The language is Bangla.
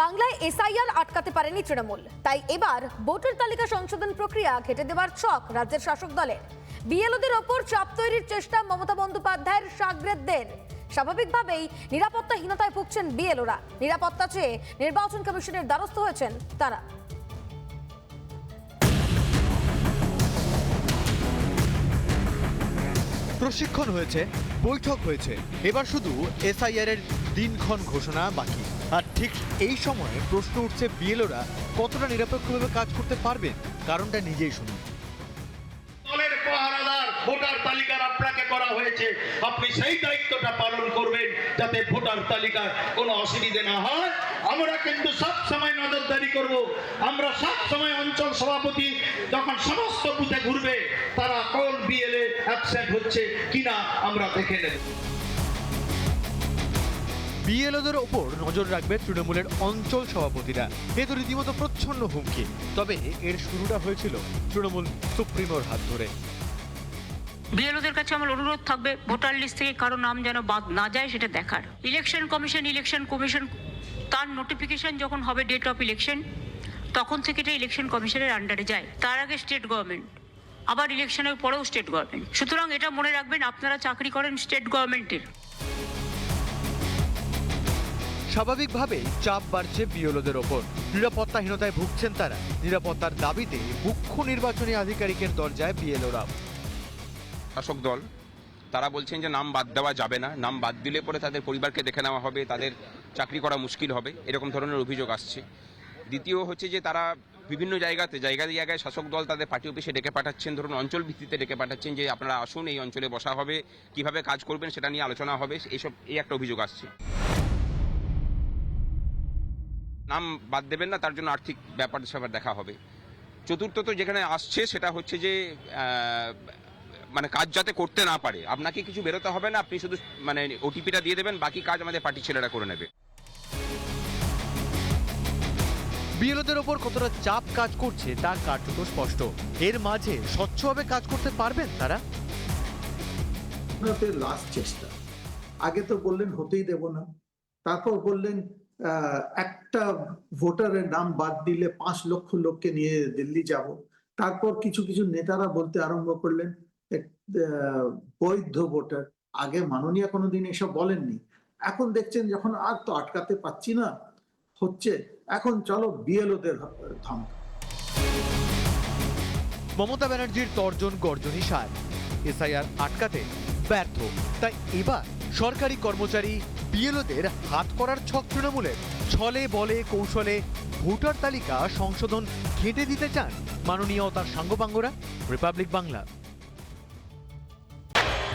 বাংলায় এসআইআর আটকাতে পারেনি তৃণমূল। তাই এবার ভোটার তালিকা সংশোধন প্রক্রিয়া ঘেটে দেওয়ার ছক রাজ্যের শাসক দলের। বিএলওদের ওপর চাপ তৈরির চেষ্টা মমতা বন্দ্যোপাধ্যায়ের সাগরেদদের। স্বাভাবিকভাবেই নিরাপত্তাহীনতায় ভুগছেন বিএলওরা। নিরাপত্তা চেয়ে নির্বাচন কমিশনের দ্বারস্থ হয়েছেন তারা। প্রশিক্ষণ হয়েছে, বৈঠক হয়েছে। এবার শুধু এসআইআর এর দিনক্ষণ ঘোষণা বাকি। আর ঠিক এই সময়ে প্রশ্ন উঠছে বিএলওরা কতটা নিরপেক্ষভাবে কাজ করতে পারবেন? কারণটা নিজেই শুনুন। ভোটার তালিকার আপনাকে করা হয়েছে। আপনি সেই দায়িত্বটা পালন করবেন যাতে ভোটার তালিকার কোনো অসুবিধে না হয়। আমরা কিন্তু সব সময় নজরদারি করব। আমরা সব সময় অঞ্চল সভাপতি যখন সমস্ত বুথে ঘুরবে, তারা কোন বিএলএ অ্যাবসেন্ট হচ্ছে কিনা আমরা দেখে নেব। বিএলওদের ওপর নজর রাখবে তৃণমূলের অঞ্চল সভাপতিরা। এ তো রীতিমতো প্রচ্ছন্ন হুমকি। তবে এর শুরুটা হয়েছিল তৃণমূল সুপ্রিমোর হাত ধরে। বিএলওদের কাছে আমার অনুরোধ থাকবে, ভোটার লিস্ট থেকে কারও নাম যেন বাদ না যায় সেটা দেখার। ইলেকশন কমিশন ইলেকশন কমিশন, তার নোটিফিকেশন যখন হবে ডেট অফ ইলেকশন তখন থেকে এটা ইলেকশন কমিশনের আন্ডারে যায়। তার আগে স্টেট গভর্নমেন্ট আবার ইলেকশনের পরেও স্টেট গভর্নমেন্ট সুতরাং এটা মনে রাখবেন, আপনারা চাকরি করেন স্টেট গভর্নমেন্টের স্বাভাবিকভাবেই চাপ বাড়ছে বিএলওদের ওপর। নিরাপত্তাহীনতায় ভুগছেন তারা। নিরাপত্তার দাবিতে মুখ্য নির্বাচনী আধিকারিকের দরজায় বিএলওরা শাসক দল, তারা বলছেন যে নাম বাদ দেওয়া যাবে না। নাম বাদ দিলে পরে তাদের পরিবারকে দেখে নেওয়া হবে, তাদের চাকরি করা মুশকিল হবে, এরকম ধরনের অভিযোগ আসছে। দ্বিতীয় হচ্ছে যে তারা বিভিন্ন জায়গাতে, জায়গায় জায়গায় শাসক দল তাদের পার্টি অফিসে ডেকে পাঠাচ্ছেন। ধরুন অঞ্চল ভিত্তিতে ডেকে পাঠাচ্ছেন যে আপনারা আসুন, এই অঞ্চলে বসা হবে, কীভাবে কাজ করবেন সেটা নিয়ে আলোচনা হবে, এইসব, এই একটা অভিযোগ আসছে। নাম বাদ দেবেন না, তার জন্য আর্থিক ব্যাপার স্যাপার দেখা হবে। চতুর্থ তো যেখানে আসছে সেটা হচ্ছে যে মানে কাজ যাতে করতে না পারে আপনাকে কিছু বেরোতে হবে না আপনি শুধু মানে ওটিপিটা দিয়ে দেবেন বাকি কাজ আমাদের পার্টি ছেলেরা করে নেবে। বিএলওদের ওপর কতটা চাপ কাজ করছে তা কার্যত স্পষ্ট। এর মাঝে স্বচ্ছভাবে কাজ করতে পারবেন তারা? লাস্ট চেষ্টা। আগে তো বললেন হতেই দেব না। তারপর বললেন আহ, একটা ভোটারের নাম বাদ দিলে পাঁচ লক্ষ লোককে নিয়ে দিল্লি যাব। তারপর কিছু কিছু নেতারা বলতে আরম্ভ করলেন বৈধ ভোটার, আগে মাননীয় কোনোদিন এসব বলেননি। এখন দেখছেন যখন আর তো আটকাতে পাচ্ছি না, হচ্ছে, এখন চলো বিএলওদের ধমক। মমতা ব্যানার্জির তর্জন গর্জনই সার। এসআইআর আটকাতে ব্যর্থ। তাই এবার সরকারি কর্মচারী বিএলওদের হাত করার ছক তৃণমূলের। ছলে বলে কৌশলে ভোটার তালিকা সংশোধন ঘেঁটে দিতে চান মাননীয় তার সাঙ্গপাঙ্গরা। রিপাবলিক বাংলা।